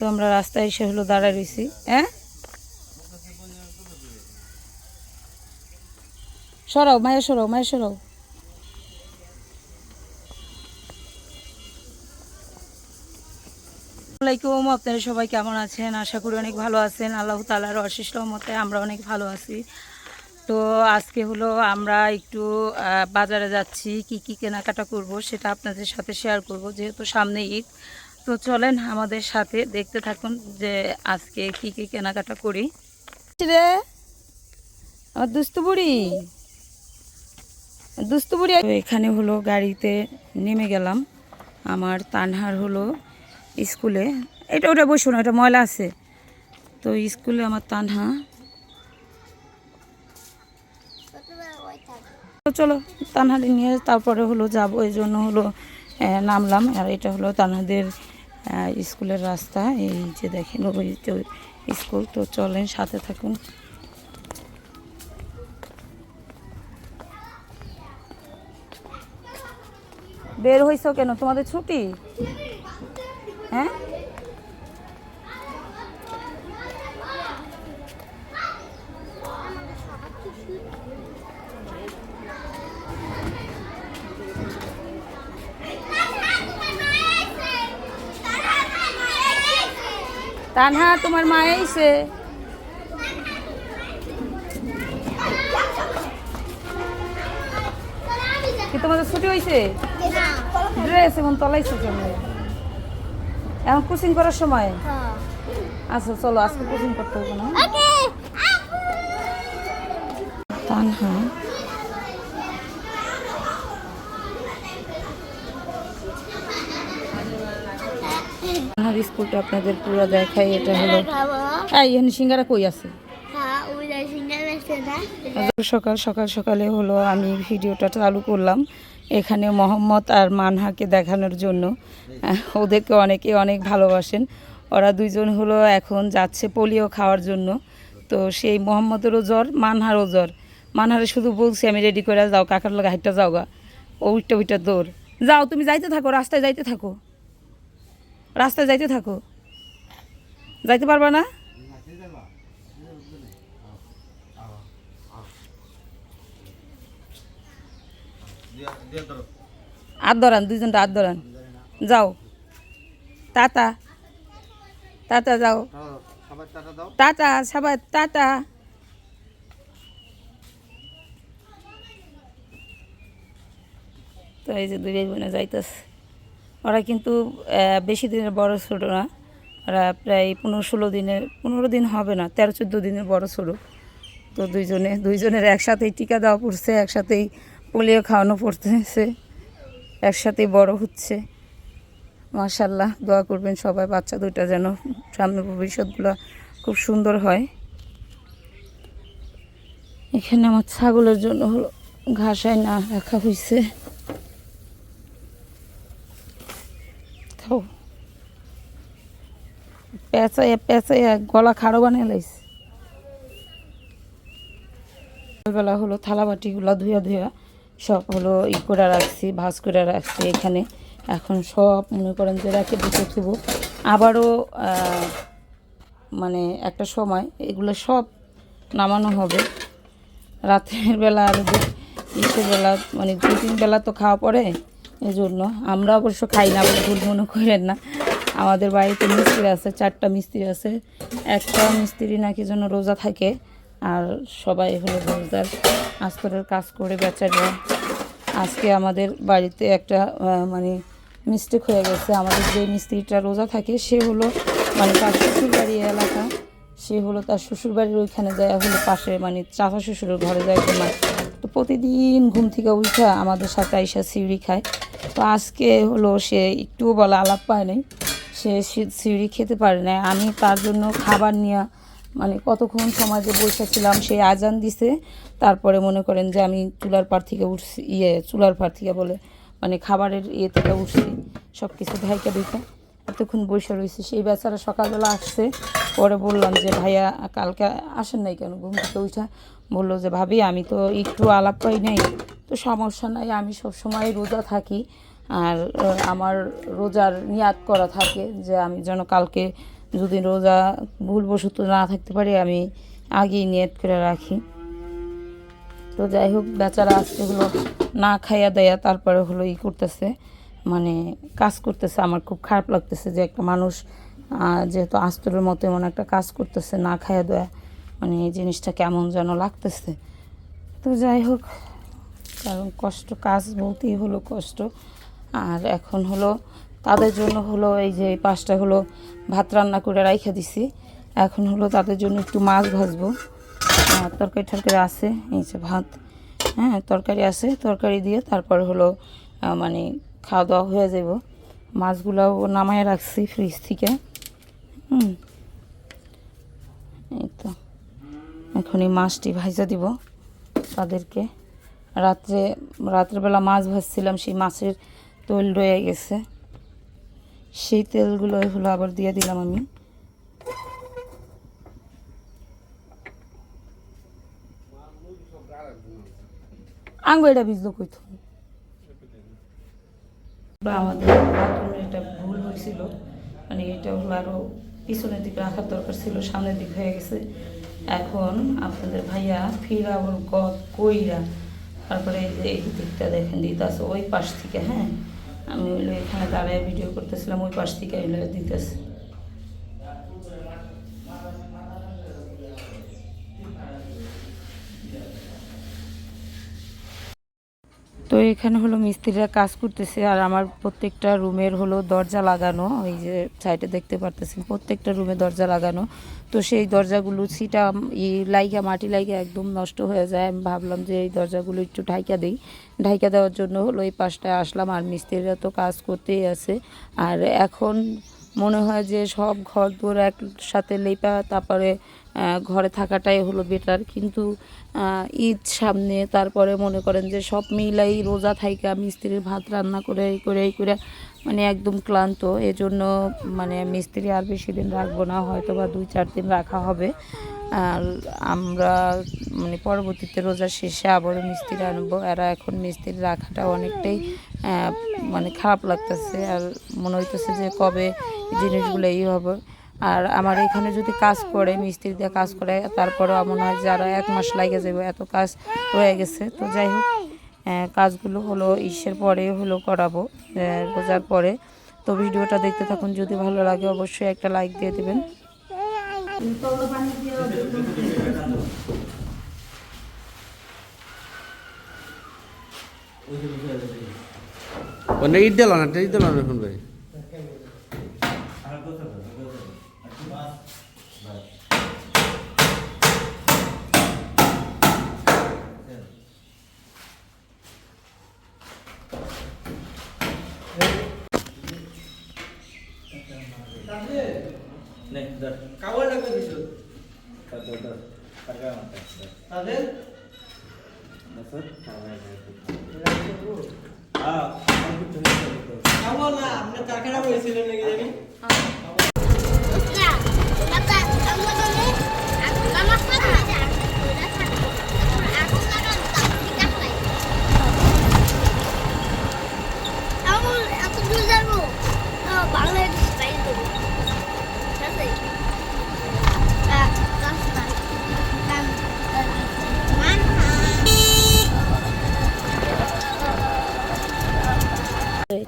তো আমরা রাস্তায় এসে হলো দাঁড়ায় রয়েছি হ্যাঁ? সরাও, মায়া সরাও মায়া সরাও। আসসালামাইকুম আপনারা সবাই কেমন আছেন? আশা করি অনেক ভালো আছেন। আল্লাহ তালার অশেষ রহমতে আমরা অনেক ভালো আছি। তো আজকে হলো আমরা একটু বাজারে যাচ্ছি, কি কি কেনাকাটা করব সেটা আপনাদের সাথে শেয়ার করব, যেহেতু সামনে ঈদ। তো চলেন আমাদের সাথে দেখতে থাকুন যে আজকে কি কি কেনাকাটা করি। রে? আমার দুস্তু বুড়ি? দুস্তু বুড়ি এখানে হলো গাড়িতে নেমে গেলাম। আমার তানহার হলো স্কুলে। এটা ওটা বসো না এটা ময়লা আছে। তো স্কুলে আমার তানহা। তো চলো তানহাদি নিয়ে তারপরে হলো যাব এই জন্য হলো নামলাম। আর এটা হলো তানহাদের স্কুলের রাস্তা, এই যে দেখেন স্কুল, তো চলেন, সাথে থাকুন। বের হইছো কেন? তোমাদের ছুটি? হ্যাঁ? তানহা তোমার মা এসে। কি তোমাদের ছুটি হয়েছে ড্রেস এখন তলাইছে কেন এখন কোচিং করার সময়? আচ্ছা চলো আজকে কোচিং করতে হবে না। তানহা তানহার স্কুলটা আপনাদের পুরো দেখাই, এটা হলো এখানে সিঙ্গারা কই আছে? সকাল সকাল সকালে হলো আমি ভিডিওটা চালু করলাম এখানে মোহাম্মদ আর মানহাকে দেখানোর জন্য। ওদেরকে অনেকে অনেক ভালোবাসেন। ওরা দুইজন হলো এখন যাচ্ছে পোলিও খাওয়ার জন্য। তো সেই মোহাম্মদেরও জ্বর, মানহারও জ্বর। মানহারে শুধু বলছি, আমি রেডি করে যাও, কাকার লগা হাইটটা যাও গা ও উইটা উইটা দৌড়। যাও, তুমি যাইতে থাকো, রাস্তায় যাইতে থাকো। রাস্তায় যাইতে থাকো। যাইতে পারবা না? হাত ধরান দুইজনটা হাত ধরান যাও। টাটা। টাটা, যাও। টাটা, সবাই, টাটা। তো এই যে দুই বোনে যাইতেছে। ওরা কিন্তু বেশি দিনের বড় ছোটো না। ওরা প্রায় পনেরো ষোলো দিনের পনেরো দিন হবে না, তেরো চোদ্দ দিনের বড় ছোটো। তো দুইজনে, দুইজনের একসাথেই টিকা দেওয়া পড়ছে, একসাথেই পোলিও খাওয়ানো পড়তেছে, একসাথেই বড় হচ্ছে। মাশাল্লাহ দোয়া করবেন সবাই, বাচ্চা দুইটা যেন সামনে ভবিষ্যৎগুলো খুব সুন্দর হয়। এখানে আমার ছাগলের জন্য হলো ঘাসায় না রাখা হয়েছে খাও পেঁচাইয়া পেঁচাইয়া গলা খাড়ো বানিয়ে লাইছে। সকালবেলা হলো থালা বাটিগুলো ধুয়া ধুয়া সব হলো ই করে রাখছি, ভাজ করে রাখছি এখানে। এখন সব মনে করেন যে রাখে দিতে থুবো। আবারও মানে একটা সময় এগুলো সব নামানো হবে। রাতের বেলা আর বেলা মানে দু তিন বেলা তো খাওয়া পড়ে। এই জন্য আমরা অবশ্য খাই না বলে ভুল মনে করেন না। আমাদের বাড়িতে মিস্ত্রি আছে, চারটা মিস্ত্রি আছে, একটা মিস্ত্রি নাকি যেন রোজা থাকে আর সবাই হলো রোজার আস্তরের কাজ করে বেচারা। আজকে আমাদের বাড়িতে একটা মানে মিস্টেক হয়ে গেছে। আমাদের যে মিস্ত্রিটা রোজা থাকে, সে হলো মানে তার শ্বশুর বাড়ি এলাকা, সে হলো তার শ্বশুরবাড়ির ওইখানে যায়, হলো পাশে মানে চাচা শ্বশুরের ঘরে যায় তো প্রতিদিন ঘুম থেকে উঠা আমাদের সাথে আইসা সিউড়ি খায়। তো আজকে হলো সে একটুও বলা আলাপ পায় নাই। সে সিঁড়ি খেতে পারে না আমি তার জন্য খাবার নিয়ে মানে কতক্ষণ সময় যে বসেছিলাম সে আজান দিছে। তারপরে মনে করেন যে আমি চুলার পার থেকে উঠছি ইয়ে চুলার পার থেকে বলে মানে খাবারের ইয়ে থেকে উঠছি সব কিছু ধাইকা দিতে এতক্ষণ বসে রয়েছে সেই বেচারা সকালবেলা আসছে। পরে বললাম যে, ভাইয়া, কালকে আসেন নাই কেন? ঘুম থেকে উঠা। বলল যে, ভাবি, আমি তো একটু আলাপ পাই নাই। তো সমস্যা নাই, আমি সব সময় রোজা থাকি। আর আমার রোজার নিয়াত করা থাকে যে আমি যেন কালকে যদি রোজা ভুলবশত না থাকতে পারি, আমি আগেই নিয়ত করে রাখি। তো যাই হোক, বেচারা আজকে হলো না খাইয়া দেয়া, তারপরে হলো ই করতেছে মানে কাজ করতেছে। আমার খুব খারাপ লাগতেছে যে একটা মানুষ যেহেতু আস্তরের মতো এমন একটা কাজ করতেছে, না খাইয়া দেয়া মানে এই জিনিসটা কেমন যেন লাগতেছে। তো যাই হোক কারণ কষ্ট, কাজ বলতেই হলো কষ্ট। আর এখন হলো, তাদের জন্য হলো এই যে পাঁচটা হলো ভাত রান্না করে রাইখা দিছি। এখন হলো তাদের জন্য একটু মাছ ভাজবো। তরকারি টরকারি আছে, এই যে ভাত। হ্যাঁ তরকারি আছে, তরকারি দিয়ে তারপরে হলো মানে খাওয়া দাওয়া হয়ে যাব মাছগুলাও নামায় রাখছি ফ্রিজ থেকে। হুম। এই তো। এখন এই মাছটি ভাজা দিব তাদেরকে। রাত্রে, রাত্রেবেলা মাছ ভাজছিলাম, সেই মাছের তেল রয়ে গেছে। সেই তেলগুলো হলো আবার দিয়ে দিলাম আমি। আঙ্গু এটা ভিজলো কইতো আমাদের বাথরুমে একটা ভুল হয়েছিল। মানে এটা হলো আরও পিছনের দিকে রাখার দরকার ছিল, সামনের দিক হয়ে গেছে। এখন আপনাদের ভাইয়া ফিরা ওর গদ কইরা তারপরে এই যে এই দিকটা দেখেন, দিতেছে ওই পাশ থেকে হ্যাঁ? আমি হইল এখানে দাঁড়ায় ভিডিও করতেছিলাম, ওই পাশ থেকে হইল দিতেছে। তো এখানে হলো মিস্ত্রিরা কাজ করতেছে আর আমার প্রত্যেকটা রুমের হলো দরজা লাগানো ওই যে সাইডে দেখতে পারতেছেন, প্রত্যেকটা রুমে দরজা লাগানো। তো সেই দরজাগুলো সিটা ই লাইগা, মাটি লাইগা একদম নষ্ট হয়ে যায়। আমি ভাবলাম যে এই দরজাগুলো একটু ঢাইকা দিই। ঢাইকা দেওয়ার জন্য হলো এই পাশটায় আসলাম আর মিস্ত্রিরা তো কাজ করতেই আছে। আর এখন মনে হয় যে সব ঘর দোর একসাথে লেপা, তারপরে ঘরে থাকাটাই হলো বেটার কিন্তু ঈদ সামনে, তারপরে মনে করেন যে সব মিলাই রোজা থাইকা, মিস্ত্রির ভাত রান্না করে এই করে এই করে মানে একদম ক্লান্ত। এজন্য মানে মিস্ত্রি আর বেশি দিন রাখব না হয়তো বা দুই চার দিন রাখা হবে। আর আমরা মানে পরবর্তীতে রোজার শেষে আবারও মিস্ত্রি আনব। এরা এখন মিস্ত্রি রাখাটা অনেকটাই মানে খারাপ লাগতেছে। আর মনে হইতেছে যে কবে জিনিসগুলো এই হবে। আর আমার এখানে যদি কাজ করে, মিস্ত্রি দিয়ে কাজ করে, তারপরেও মনে হয় যে আরও এক মাস লাগে যাবে এত কাজ রয়ে গেছে। তো যাই হোক কাজগুলো হলো ইসের পরে হলো করাবো আহ, রোজার পরে। তো ভিডিওটা দেখতে থাকুন যদি ভালো লাগে অবশ্যই একটা লাইক দিয়ে দেবেন। ওটা ইট দিল না ইট দিল না ভাই কাগজ লাগবে কিছু তাদের কাগজ না আপনার কারখানা বলেছিলেন নাকি জানি?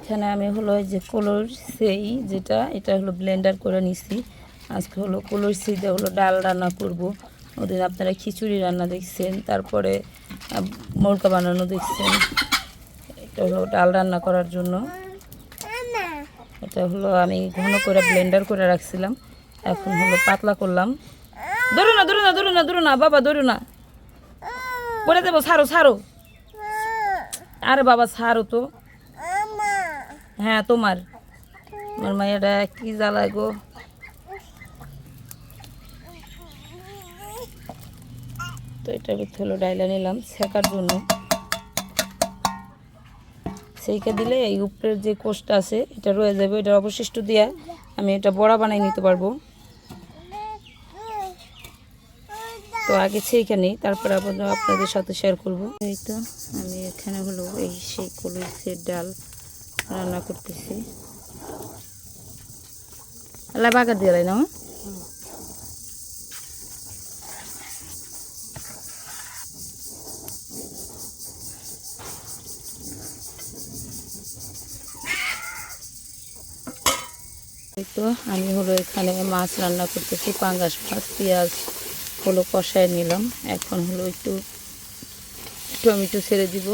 এখানে আমি হলো যে কলোর সেই যেটা, এটা হলো ব্লেন্ডার করে নিছি। আজকে হলো কলোর সেই দিয়ে হলো ডাল রান্না করব। ওদিন আপনারা খিচুড়ি রান্না দেখছেন, তারপরে মোরকা বানানো দেখছেন। এটা হলো ডাল রান্না করার জন্য। এটা হলো আমি ঘন করে ব্লেন্ডার করে রাখছিলাম। এখন হলো পাতলা করলাম। ধরো না ধরো না ধরো না না, বাবা, ধরো না। পরে দেবো, সারো সারো। আরে বাবা, সারো তো। হ্যাঁ তোমার? আমার মায়েরা কি জ্বালায় গো? তো এটার ভিতরে হলো ডাইলা নিলাম ছেঁকার জন্য। সেইকে দিলে এই উপরের যে কোষটা আছে, এটা রয়ে যাবে এটা অবশিষ্ট দিয়ে আমি এটা বড়া বানাই নিতে পারব। তো আগে সেইখানে তারপর আবার আপনাদের সাথে শেয়ার করব। এই তো, আমি এখানে হলো এই সেই কলসের ডাল। রান্না করতেছি। আল্লাহ বাগার দিয়ে না তো আমি হলো এখানে মাছ রান্না করতেছি, পাঙ্গাস মাছ, পেঁয়াজ হলো কষায় নিলাম। এখন হলো একটু টমেটো ছেড়ে দিব।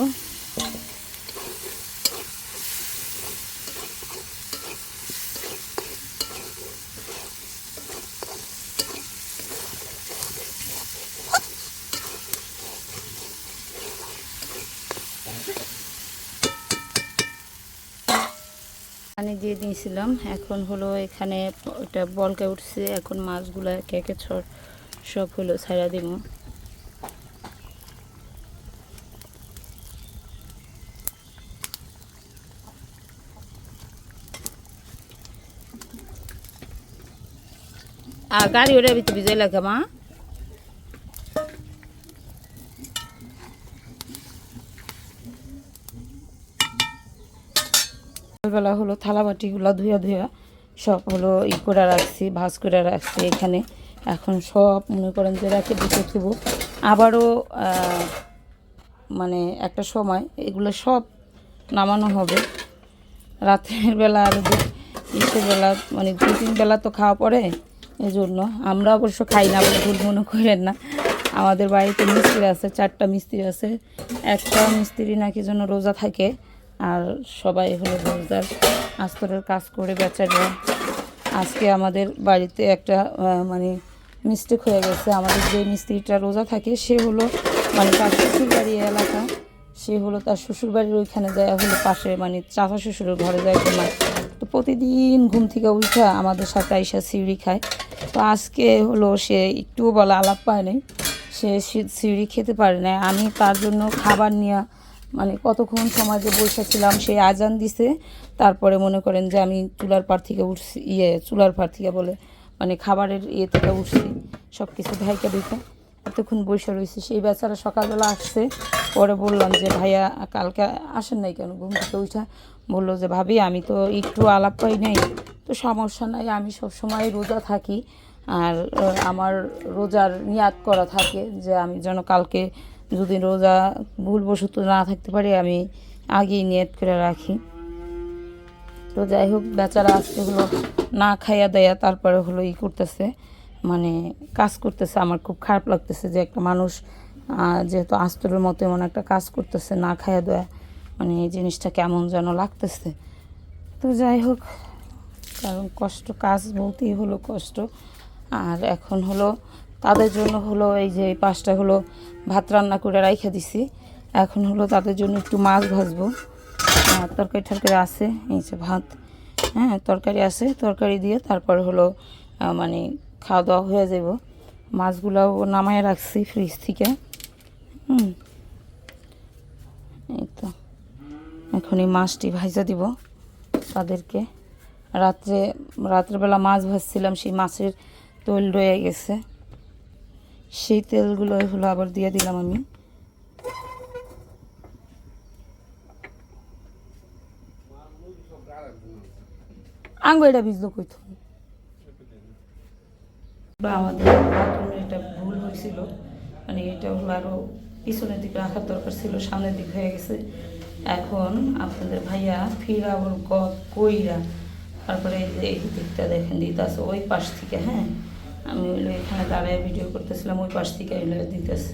দিয়েছিলাম এখন হলো এখানে ওটা বলকে উঠছে। এখন মাছগুলো একে একে ছড় সব হলো ছাড়া দিব। আর গাড়ি ওটা ভিতরে ভিজে লাগে মা। সকালবেলা হলো থালা বাটিগুলো ধুয়া ধুয়া সব হলো ই করে রাখছি, ভাজ করে রাখছি এখানে। এখন সব মনে করেন যে রেখে দিতে থুব। আবারও মানে একটা সময় এগুলো সব নামানো হবে। রাতের বেলা আর ইসের বেলা মানে দু তিন বেলা তো খাওয়া পড়ে এই জন্য আমরা অবশ্য খাই না বলে ভুল মনে করেন না। আমাদের বাড়িতে মিস্ত্রি আছে, চারটা মিস্ত্রি আছে। একটা মিস্ত্রি নাকি জন্য রোজা থাকে। আর সবাই হলো রোজদার আস্তরের কাজ করে বেচারা। আজকে আমাদের বাড়িতে একটা মানে মিস্টেক হয়ে গেছে। আমাদের যে মিস্ত্রিটা রোজা থাকে, সে হলো মানে তার শ্বশুরবাড়ি এলাকা, সে হলো তার শ্বশুরবাড়ির ওইখানে যায়, হলো পাশে মানে চাচা শ্বশুরের ঘরে যায় ঘুমায় তো প্রতিদিন ঘুম থেকে উঠা আমাদের সাথে আইসা সিউড়ি খায়। তো আজকে হলো সে একটুও বলা আলাপ পায় নাই। সে সি- সিউড়ি খেতে পারে না আমি তার জন্য খাবার নিয়ে মানে কতক্ষণ সময় যে বসেছিলাম সে আজান দিছে। তারপরে মনে করেন যে আমি চুলার পার থেকে উঠছি ইয়ে চুলার পার থেকে বলে মানে খাবারের ইয়ে থেকে উঠছি। সব কিছু ঢাইকা দিতে এতক্ষণ বসে রয়েছি। সেই বেচারা সকালবেলা আসছে, পরে বললাম যে, ভাইয়া, কালকে আসেন নাই কেন? ঘুম থেকে উঠা বলল যে, ভাবি, আমি তো একটু আলাপ পাই নাই, তো সমস্যা নাই, আমি সব সময় রোজা থাকি। আর, আমার রোজার নিয়াত করা থাকে যে, আমি যেন কালকে যদি রোজা ভুলবশত না থাকতে পারি, আমি আগেই নিয়ত করে রাখি। তো যাই হোক, বেচারা আজকে হলো না খাইয়া দেয়া তারপরে হলো ই করতেছে মানে কাজ করতেছে। আমার খুব খারাপ লাগতেছে যে একটা মানুষ যেহেতু আস্তরের মতো এমন একটা কাজ করতেছে, না খাইয়া দেয়া মানে এই জিনিসটা কেমন যেন লাগতেছে। তো যাই হোক, কারণ কষ্ট, কাজ বলতেই হলো কষ্ট। আর এখন হলো তাদের জন্য হলো এই যে পাঁচটা হলো ভাত রান্না করে রাইখা দিছি। এখন হলো তাদের জন্য একটু মাছ ভাজবো। তরকারি টরকারি আছে, এই যে ভাত। হ্যাঁ তরকারি আছে, তরকারি দিয়ে তারপরে হলো মানে খাওয়া দাওয়া হয়ে যাব মাছগুলোও নামায় রাখছি ফ্রিজ থেকে। হুম। এই তো। এখন এই মাছটি ভাজা দিব তাদেরকে। রাত্রে, রাত্রেবেলা মাছ ভাজছিলাম, সেই মাছের তৈল রয়ে গেছে। সেই তেলগুলো হলো আবার দিয়ে দিলাম আমি। আঙ্গু এটা ভিজলো কইতো আমাদের বাথরুমে এটা ভুল হয়েছিল। মানে এটা হলো আরও পিছনের দিকে রাখার দরকার ছিল, সামনের দিক হয়ে গেছে। এখন আপনাদের ভাইয়া ফিরা ওর গদ কইরা তারপরে এই দিকটা দেখেন দিতেছে ওই পাশ থেকে হ্যাঁ? আমি হইল এখানে দাঁড়ায় ভিডিও করতেছিলাম ওই পাশ থেকে এগুলো দিতেছে।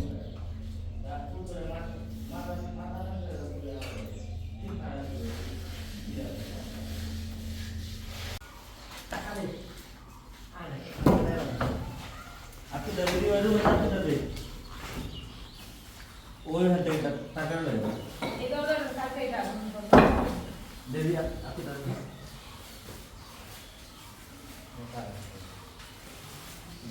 আপনি ডেলিভারি বাড়ি বসে আপনি যাবে ওই হাতে টাকা লাগবে দেবী আপনি যাবে টাকা লাগবে দিলে টাকা কামাই দেবি ওই ওই ওই রুপিয়া ওই ওই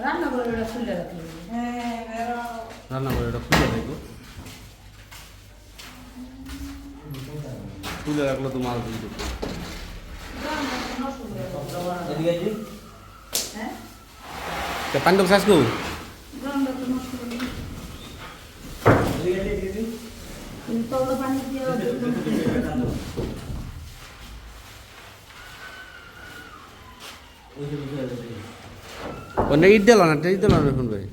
দাও রান্না করে ওটা খুলে রাখলে রান্না করে এটা খুলে দেখো খুলে রাখলে তো মাছ দিয়ে দেবো। হ্যাঁ? তো নষ্ট করে ওই যে বুঝে আছে। ঈদ দিল না ঈদ দিল না ভাই